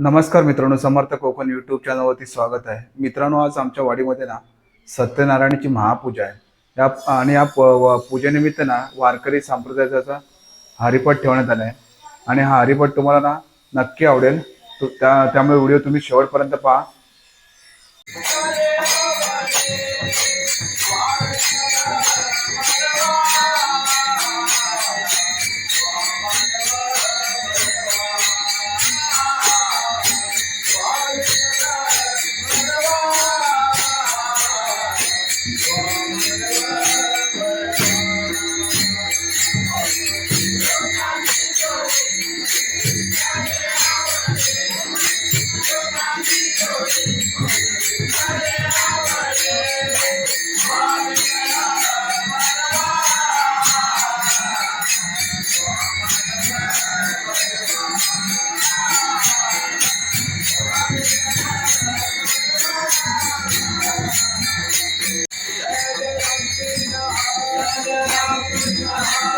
नमस्कार मित्रांनो समर्थ कोकण यूट्यूब चॅनलवरती स्वागत आहे. मित्रांनो आज आमच्या वाडीमध्ये ना सत्यनारायणाची महापूजा आहे. या आणि या प- पूजेनिमित्त ना वारकरी संप्रदायाचा हरिपाठ ठेवण्यात आला आहे आणि हा हरिपाठ तुम्हाला ना नक्की आवडेल. त्या त्यामुळे व्हिडिओ तुम्ही शेवटपर्यंत पहा. Yeah.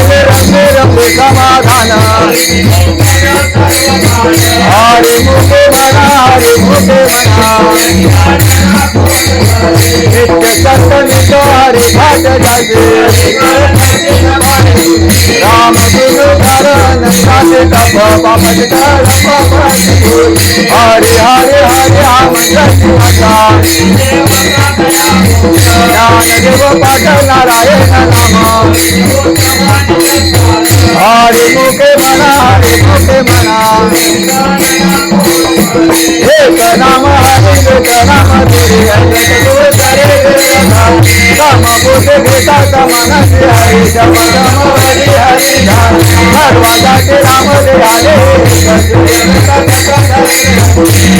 रंगे रंगे समाधान हरे मुखे म्हणा हरे मुखे म्हणा नित्य सत्य हरे घाट जागे राम हरे हरे हरे हम सत्य ज्ञान देव पाठ नारायण नाम हरे मुखे मना हरे मुखे मना एक नाम हरे एक नाम तेरे तम बुध भूता तमन हरे जप जम हरि हरि धाम भगवा जाके राम दे हरे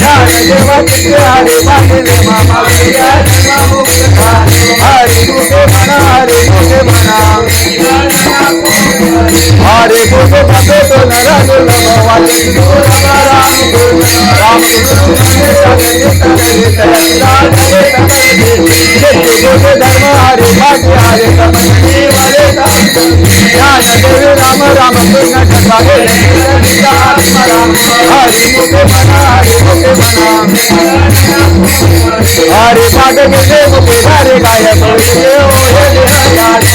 ध्यान देव चित्त हरे पाटिले मामा भैया जीवा मुक्त धाम हरि दुखे मना हरि दुखे मना हरे गुरु भगवे तो नर दुर्ग भवाले राम गुरु राम गुरु सदे सदे सदे सदे सदे सदे सदे राम राम हरि भाग मुखे मुखे हरे गाय बोले ओ हे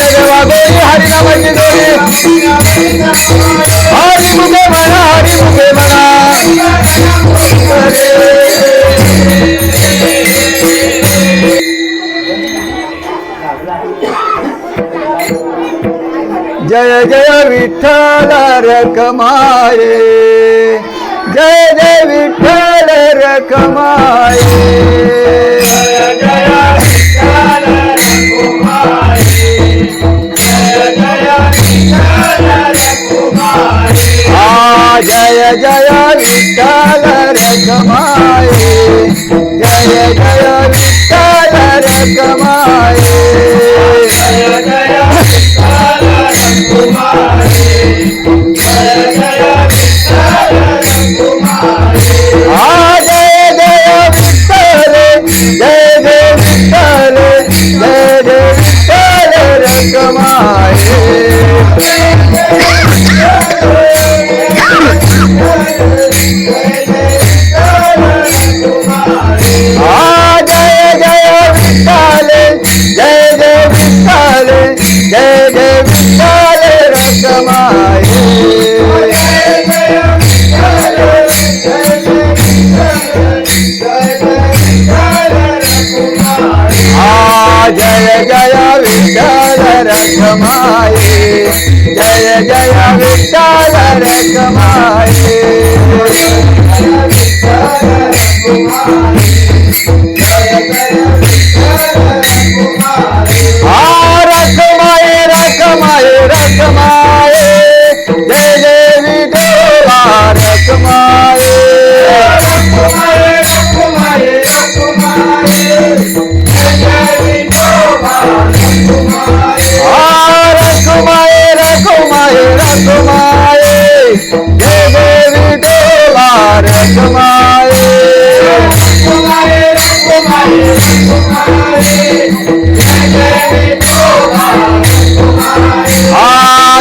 देवा गोरी हरि हरि मना हरि मना जय जय विठ्ठल रखमाये जय जय विठ्ठल रखमाये जय जय विठ्ठल रखमाये जय जय विठ्ठल रखमाये जय जय आ जय विठ्ठल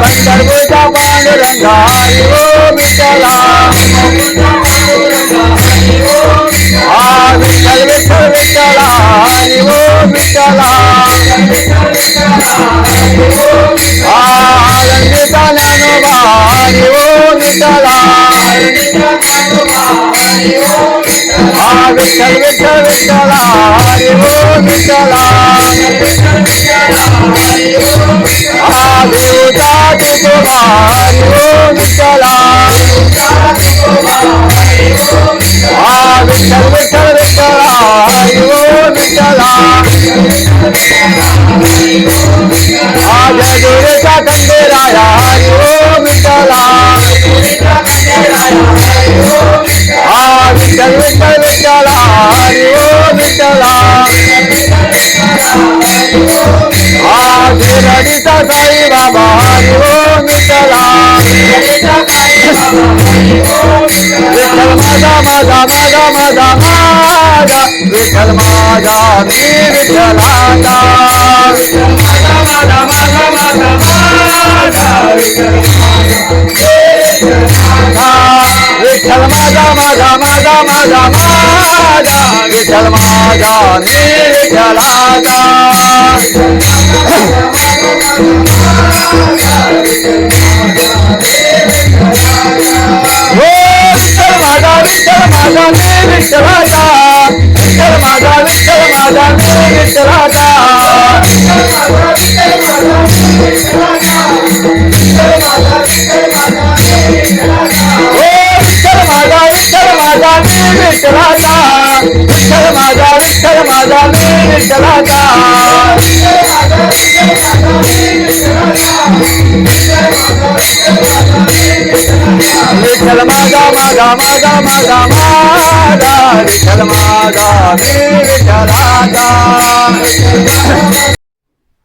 पंडरभुज पांडुरंगा ओ विठला आ विठल चला चला ओ विठला आनंदिता नानो भारी ओ विठला आ विठल विठल विठला ओ विठला आ देवता हा जय देवता खंडेराया हरी ओम विठ्ठला हा विठ्ठल विठ्ठल विठ्ठला हरी ओम विठ्ठला हा शिरडीचा साई बाबा हरी ओम विठ्ठला विठ्ठल माझा माझा माझा माझा माझा विठ्ठल माझा मी विठ्ठलाचा विठ्ठल माझा माझा माझा माझा माझा विठ्ठल माझा मी विठ्ठलाचा विठ्ठल माझा विठ्ठल माझा मी विठ्ठलाचा विठ्ठल माझा विठ्ठल माझा मी विठ्ठलाचा विठ्ठल माझा विठ्ठल माझा मी विठ्ठलाचा विठ्ठल माझा विठ्ठल माझा मी विठ्ठलाचा विठ्ठल माझा माझा माझा माझा माझा विठ्ठल माझा विठ्ठलाचा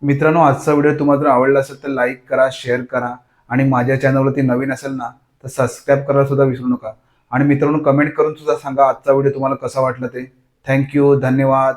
मित्रांनो आजचा व्हिडिओ तुम्हाला जर आवडला असेल तर लाईक करा शेअर करा. आणि माझ्या चॅनलवरती नवीन असेल ना तर सबस्क्राईब करायला सुद्धा विसरू नका. आणि मित्रांनो कमेंट करून सुद्धा सांगा आजचा व्हिडिओ तुम्हाला कसा वाटला ते. थँक्यू धन्यवाद.